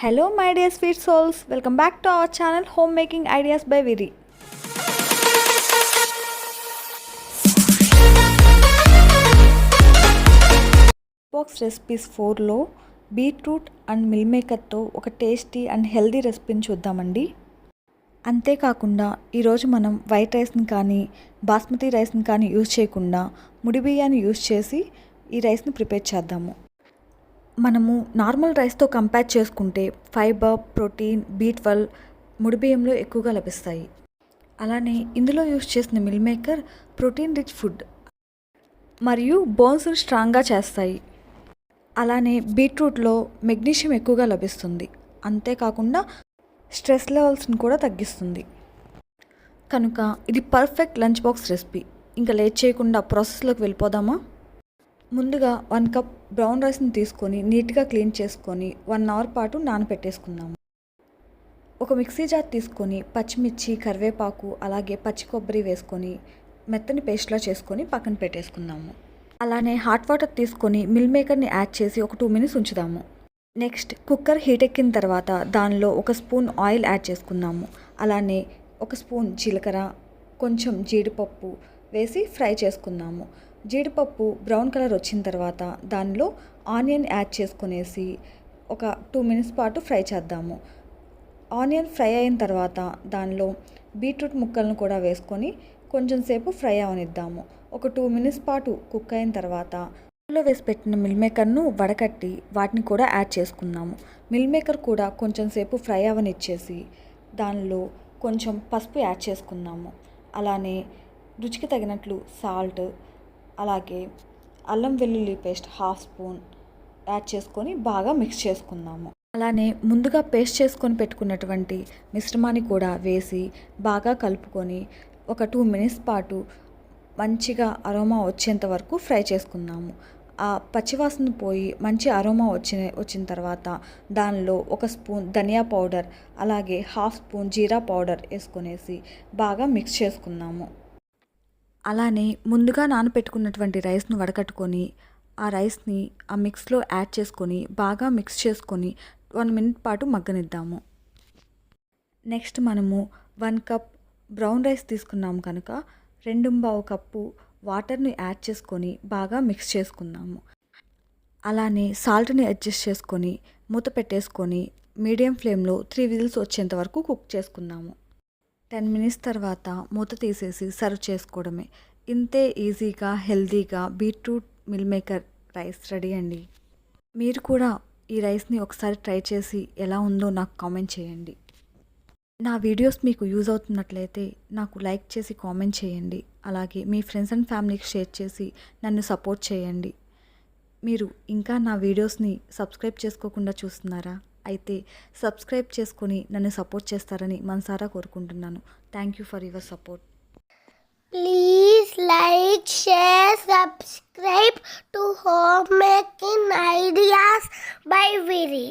Hello my dear sweet souls welcome back to our channel home making ideas by Viri box recipes ఫోర్లో beetroot and meal మేకర్తో ఒక tasty and healthy రెసిపీని చూద్దామండి. అంతేకాకుండా ఈరోజు మనం వైట్ రైస్ని కానీ బాస్మతి రైస్ని కానీ యూజ్ చేయకుండా ముడి బియ్యాన్ని యూజ్ చేసి ఈ రైస్ని ప్రిపేర్ చేద్దాము. మనము నార్మల్ రైస్తో కంపేర్ చేసుకుంటే ఫైబర్ ప్రోటీన్ బీ ట్వెల్వ్ ముడి బియ్యంలో ఎక్కువగా లభిస్తాయి. అలానే ఇందులో యూజ్ చేసిన meal maker protein rich food మరియు బోన్స్ని స్ట్రాంగ్గా చేస్తాయి. అలానే బీట్రూట్లో మెగ్నీషియం ఎక్కువగా లభిస్తుంది. అంతేకాకుండా స్ట్రెస్ లెవెల్స్ని కూడా తగ్గిస్తుంది. కనుక ఇది పర్ఫెక్ట్ లంచ్ బాక్స్ రెసిపీ. ఇంకా లేట్ చేయకుండా ప్రాసెస్లోకి వెళ్ళిపోదామా? ముందుగా వన్ కప్ బ్రౌన్ రైస్ని తీసుకొని నీట్గా క్లీన్ చేసుకొని వన్ అవర్ పాటు నానబెట్టేసుకుందాము ఒక మిక్సీ జార్ తీసుకొని పచ్చిమిర్చి కరివేపాకు అలాగే పచ్చి కొబ్బరి వేసుకొని మెత్తని పేస్ట్లా చేసుకొని పక్కన పెట్టేసుకుందాము. అలానే హాట్ వాటర్ తీసుకొని మిల్ మేకర్ని యాడ్ చేసి ఒక టూ మినిట్స్ ఉంచుదాము. నెక్స్ట్ కుక్కర్ హీట్ ఎక్కిన తర్వాత దానిలో ఒక స్పూన్ ఆయిల్ యాడ్ చేసుకుందాము. అలానే ఒక స్పూన్ జీలకర్ర కొంచెం జీడిపప్పు వేసి ఫ్రై చేసుకుందాము. జీడిపప్పు బ్రౌన్ కలర్ వచ్చిన తర్వాత దానిలో ఆనియన్ యాడ్ చేసుకునేసి ఒక టూ మినిట్స్ పాటు ఫ్రై చేద్దాము. ఆనియన్ ఫ్రై అయిన తర్వాత దానిలో బీట్రూట్ ముక్కలను కూడా వేసుకొని కొంచెం సేపు ఫ్రై అవనిద్దాము. ఒక టూ మినిట్స్ పాటు కుక్ అయిన తర్వాత లో వేసి పెట్టిన మిల్ మేకర్ను వడకట్టి వాటిని కూడా యాడ్ చేసుకున్నాము మిల్ మేకర్ కూడా కొంచెం సేపు ఫ్రై అవనిచ్చేసి దానిలో కొంచెం పసుపు యాడ్ చేసుకున్నాము అలానే రుచికి తగినట్లు సాల్ట్ అలాగే అల్లం వెల్లుల్లి పేస్ట్ హాఫ్ స్పూన్ యాడ్ చేసుకొని బాగా మిక్స్ చేసుకుందాము. అలానే ముందుగా పేస్ట్ చేసుకొని పెట్టుకున్నటువంటి మిశ్రమాన్ని కూడా వేసి బాగా కలుపుకొని ఒక టూ మినిట్స్ పాటు మంచిగా అరోమా వచ్చేంత వరకు ఫ్రై చేసుకుందాము. ఆ పచ్చివాసన పోయి మంచి అరోమా వచ్చిన వచ్చిన తర్వాత దానిలో ఒక స్పూన్ ధనియా పౌడర్ అలాగే హాఫ్ స్పూన్ జీరా పౌడర్ వేసుకునేసి బాగా మిక్స్ చేసుకుందాము. అలానే ముందుగా నానబెట్టుకున్నటువంటి రైస్ను వడకట్టుకొని ఆ రైస్ని ఆ మిక్స్లో యాడ్ చేసుకొని బాగా మిక్స్ చేసుకొని వన్ మినిట్ పాటు మగ్గనిద్దాము. నెక్స్ట్ మనము వన్ కప్ బ్రౌన్ రైస్ తీసుకున్నాము కనుక రెండు బావు కప్పు వాటర్ని యాడ్ చేసుకొని బాగా మిక్స్ చేసుకుందాము. అలానే సాల్ట్ని అడ్జస్ట్ చేసుకొని మూత పెట్టేసుకొని మీడియం ఫ్లేమ్లో త్రీ విజిల్స్ వచ్చేంత వరకు కుక్ చేసుకుందాము. టెన్ మినిట్స్ తర్వాత మూత తీసేసి సర్వ్ చేసుకోవడమే. ఇంతే ఈజీగా హెల్తీగా beetroot meal maker rice ready అండి. మీరు కూడా ఈ రైస్ని ఒకసారి ట్రై చేసి ఎలా ఉందో నాకు కామెంట్ చేయండి. నా వీడియోస్ మీకు యూజ్ అవుతున్నట్లయితే నాకు లైక్ చేసి కామెంట్ చేయండి. అలాగే మీ ఫ్రెండ్స్ అండ్ ఫ్యామిలీకి షేర్ చేసి నన్ను సపోర్ట్ చేయండి. మీరు ఇంకా నా వీడియోస్ని సబ్స్క్రైబ్ చేసుకోకుండా చూస్తున్నారా? అయితే సబ్స్క్రైబ్ చేసుకొని నన్ను సపోర్ట్ చేస్తారని మనసారా కోరుకుంటున్నాను. Thank you for your support please like share subscribe to home making ideas by Viri